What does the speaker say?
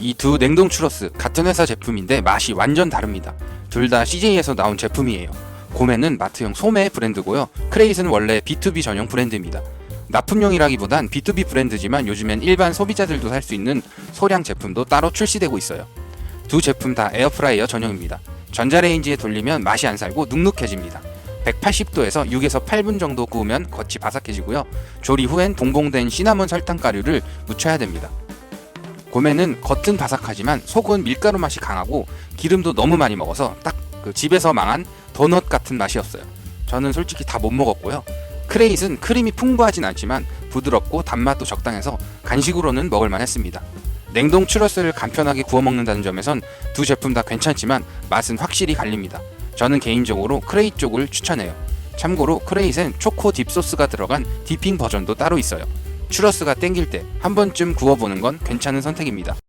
이 두 냉동 추러스 같은 회사 제품인데 맛이 완전 다릅니다. 둘 다 CJ에서 나온 제품이에요. 고메는 마트용 소매 브랜드고요. 크레이스는 원래 B2B 전용 브랜드입니다. 납품용이라기보단 B2B 브랜드지만 요즘엔 일반 소비자들도 살 수 있는 소량 제품도 따로 출시되고 있어요. 두 제품 다 에어프라이어 전용입니다. 전자레인지에 돌리면 맛이 안 살고 눅눅해집니다. 180도에서 6에서 8분 정도 구우면 겉이 바삭해지고요. 조리 후엔 동봉된 시나몬 설탕 가루를 묻혀야 됩니다. 고메는 겉은 바삭하지만 속은 밀가루 맛이 강하고 기름도 너무 많이 먹어서 딱 그 집에서 망한 도넛 같은 맛이었어요. 저는 솔직히 다 못 먹었고요. 크레이스는 크림이 풍부하진 않지만 부드럽고 단맛도 적당해서 간식으로는 먹을만 했습니다. 냉동 추러스를 간편하게 구워 먹는다는 점에선 두 제품 다 괜찮지만 맛은 확실히 갈립니다. 저는 개인적으로 크레이 쪽을 추천해요. 참고로 크레이스엔 초코 딥소스가 들어간 디핑 버전도 따로 있어요. 추러스가 땡길 때 한 번쯤 구워보는 건 괜찮은 선택입니다.